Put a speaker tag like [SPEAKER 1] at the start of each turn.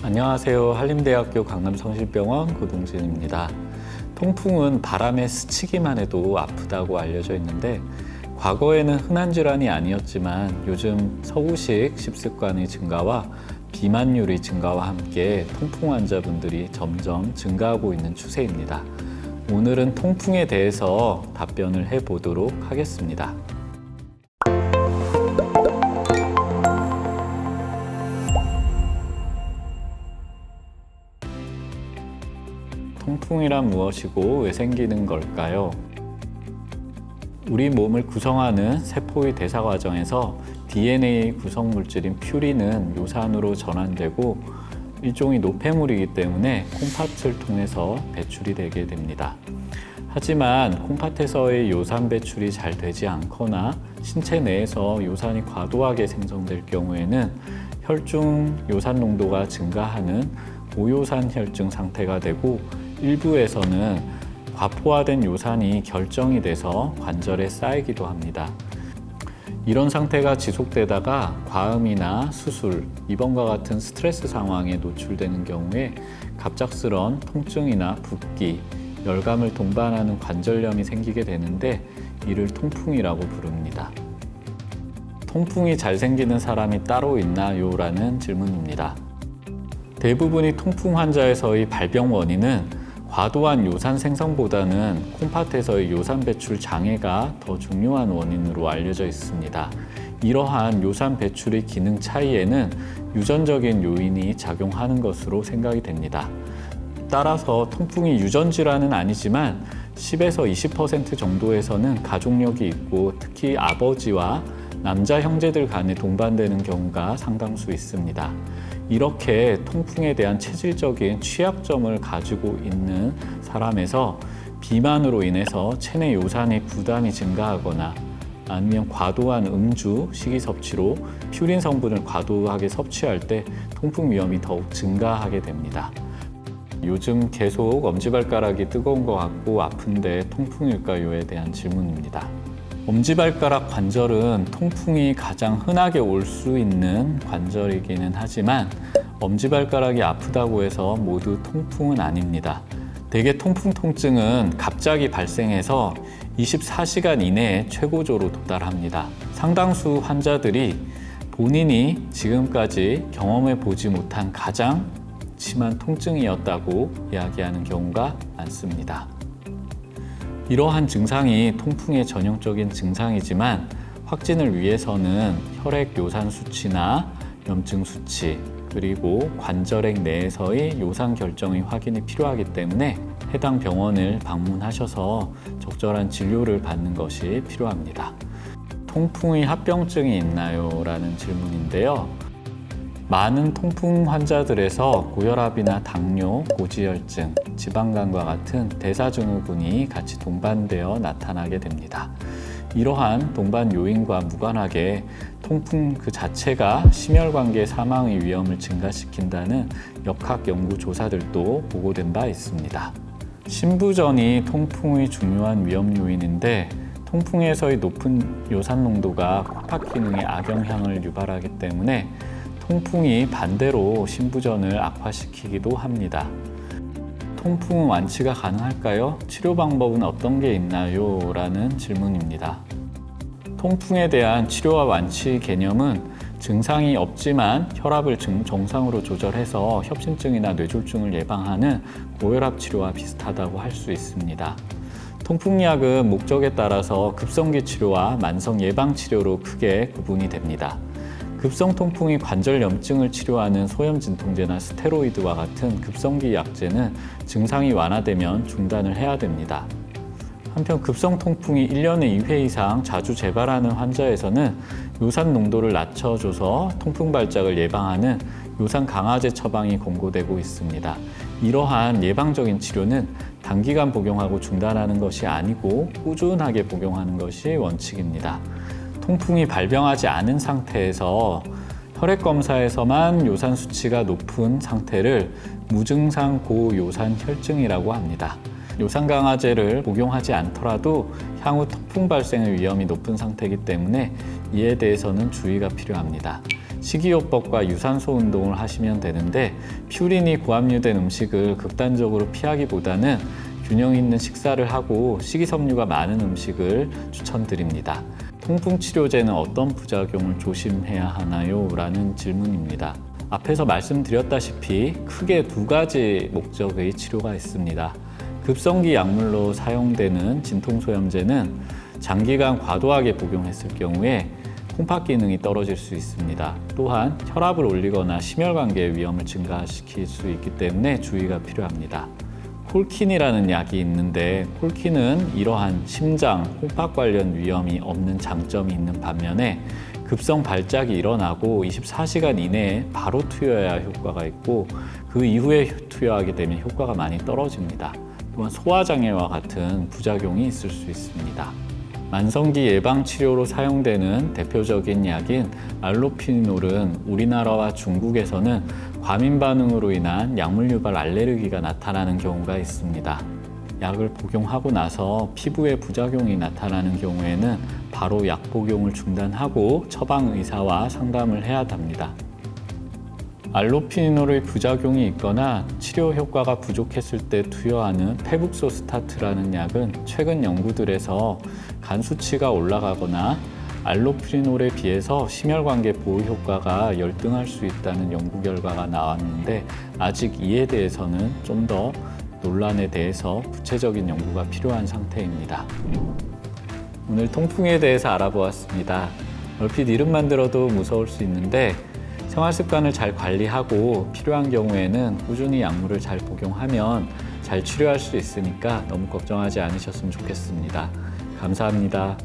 [SPEAKER 1] 안녕하세요. 한림대학교 강남성실병원 고동진입니다. 통풍은 바람에 스치기만 해도 아프다고 알려져 있는데 과거에는 흔한 질환이 아니었지만 요즘 서구식 식습관의 증가와 비만율의 증가와 함께 통풍 환자분들이 점점 증가하고 있는 추세입니다. 오늘은 통풍에 대해서 답변을 해 보도록 하겠습니다. 통풍이란 무엇이고 왜 생기는 걸까요? 우리 몸을 구성하는 세포의 대사 과정에서 DNA 구성 물질인 퓨린은 요산으로 전환되고 일종의 노폐물이기 때문에 콩팥을 통해서 배출이 되게 됩니다. 하지만 콩팥에서의 요산 배출이 잘 되지 않거나 신체 내에서 요산이 과도하게 생성될 경우에는 혈중 요산 농도가 증가하는 고요산 혈증 상태가 되고 일부에서는 과포화된 요산이 결정이 돼서 관절에 쌓이기도 합니다. 이런 상태가 지속되다가 과음이나 수술, 입원과 같은 스트레스 상황에 노출되는 경우에 갑작스런 통증이나 붓기, 열감을 동반하는 관절염이 생기게 되는데 이를 통풍이라고 부릅니다. 통풍이 잘 생기는 사람이 따로 있나요? 라는 질문입니다. 대부분의 통풍 환자에서의 발병 원인은 과도한 요산 생성보다는 콩팥에서의 요산 배출 장애가 더 중요한 원인으로 알려져 있습니다. 이러한 요산 배출의 기능 차이에는 유전적인 요인이 작용하는 것으로 생각이 됩니다. 따라서 통풍이 유전 질환은 아니지만 10에서 20% 정도에서는 가족력이 있고 특히 아버지와 남자 형제들 간에 동반되는 경우가 상당수 있습니다. 이렇게 통풍에 대한 체질적인 취약점을 가지고 있는 사람에서 비만으로 인해서 체내 요산의 부담이 증가하거나 아니면 과도한 음주, 식이 섭취로 퓨린 성분을 과도하게 섭취할 때 통풍 위험이 더욱 증가하게 됩니다. 요즘 계속 엄지발가락이 뜨거운 것 같고 아픈데 통풍일까요에 대한 질문입니다. 엄지발가락 관절은 통풍이 가장 흔하게 올 수 있는 관절이기는 하지만 엄지발가락이 아프다고 해서 모두 통풍은 아닙니다. 대개 통풍 통증은 갑자기 발생해서 24시간 이내에 최고조로 도달합니다. 상당수 환자들이 본인이 지금까지 경험해 보지 못한 가장 심한 통증이었다고 이야기하는 경우가 많습니다. 이러한 증상이 통풍의 전형적인 증상이지만 확진을 위해서는 혈액 요산 수치나 염증 수치 그리고 관절액 내에서의 요산 결정의 확인이 필요하기 때문에 해당 병원을 방문하셔서 적절한 진료를 받는 것이 필요합니다. 통풍의 합병증이 있나요? 라는 질문인데요. 많은 통풍 환자들에서 고혈압이나 당뇨, 고지혈증, 지방간과 같은 대사증후군이 같이 동반되어 나타나게 됩니다. 이러한 동반 요인과 무관하게 통풍 그 자체가 심혈관계 사망의 위험을 증가시킨다는 역학 연구 조사들도 보고된 바 있습니다. 신부전이 통풍의 중요한 위험 요인인데 통풍에서의 높은 요산 농도가 콩팥 기능에 악영향을 유발하기 때문에 통풍이 반대로 신부전을 악화시키기도 합니다. 통풍 완치가 가능할까요? 치료 방법은 어떤 게 있나요? 라는 질문입니다. 통풍에 대한 치료와 완치 개념은 증상이 없지만 혈압을 정상으로 조절해서 협심증이나 뇌졸중을 예방하는 고혈압 치료와 비슷하다고 할 수 있습니다. 통풍약은 목적에 따라서 급성기 치료와 만성 예방 치료로 크게 구분이 됩니다. 급성 통풍이 관절 염증을 치료하는 소염 진통제나 스테로이드와 같은 급성기 약제는 증상이 완화되면 중단을 해야 됩니다. 한편 급성 통풍이 1년에 2회 이상 자주 재발하는 환자에서는 요산 농도를 낮춰줘서 통풍 발작을 예방하는 요산 강화제 처방이 권고되고 있습니다. 이러한 예방적인 치료는 단기간 복용하고 중단하는 것이 아니고 꾸준하게 복용하는 것이 원칙입니다. 통풍이 발병하지 않은 상태에서 혈액 검사에서만 요산 수치가 높은 상태를 무증상 고요산 혈증이라고 합니다. 요산 강화제를 복용하지 않더라도 향후 통풍 발생의 위험이 높은 상태이기 때문에 이에 대해서는 주의가 필요합니다. 식이요법과 유산소 운동을 하시면 되는데 퓨린이 고함유된 음식을 극단적으로 피하기보다는 균형 있는 식사를 하고 식이섬유가 많은 음식을 추천드립니다. 통풍 치료제는 어떤 부작용을 조심해야 하나요? 라는 질문입니다. 앞에서 말씀드렸다시피 크게 두 가지 목적의 치료가 있습니다. 급성기 약물로 사용되는 진통소염제는 장기간 과도하게 복용했을 경우에 콩팥 기능이 떨어질 수 있습니다. 또한 혈압을 올리거나 심혈관계 위험을 증가시킬 수 있기 때문에 주의가 필요합니다. 콜킨이라는 약이 있는데 콜킨은 이러한 심장, 콩팥 관련 위험이 없는 장점이 있는 반면에 급성 발작이 일어나고 24시간 이내에 바로 투여해야 효과가 있고 그 이후에 투여하게 되면 효과가 많이 떨어집니다. 또한 소화장애와 같은 부작용이 있을 수 있습니다. 만성기 예방 치료로 사용되는 대표적인 약인 알로피놀은 우리나라와 중국에서는 과민 반응으로 인한 약물 유발 알레르기가 나타나는 경우가 있습니다. 약을 복용하고 나서 피부에 부작용이 나타나는 경우에는 바로 약 복용을 중단하고 처방 의사와 상담을 해야 합니다. 알로피놀의 부작용이 있거나 치료 효과가 부족했을 때 투여하는 페북소스타트라는 약은 최근 연구들에서 간 수치가 올라가거나 알로피놀에 비해서 심혈관계 보호 효과가 열등할 수 있다는 연구 결과가 나왔는데 아직 이에 대해서는 좀 더 논란에 대해서 구체적인 연구가 필요한 상태입니다. 오늘 통풍에 대해서 알아보았습니다. 얼핏 이름만 들어도 무서울 수 있는데 생활 습관을 잘 관리하고 필요한 경우에는 꾸준히 약물을 잘 복용하면 잘 치료할 수 있으니까 너무 걱정하지 않으셨으면 좋겠습니다. 감사합니다.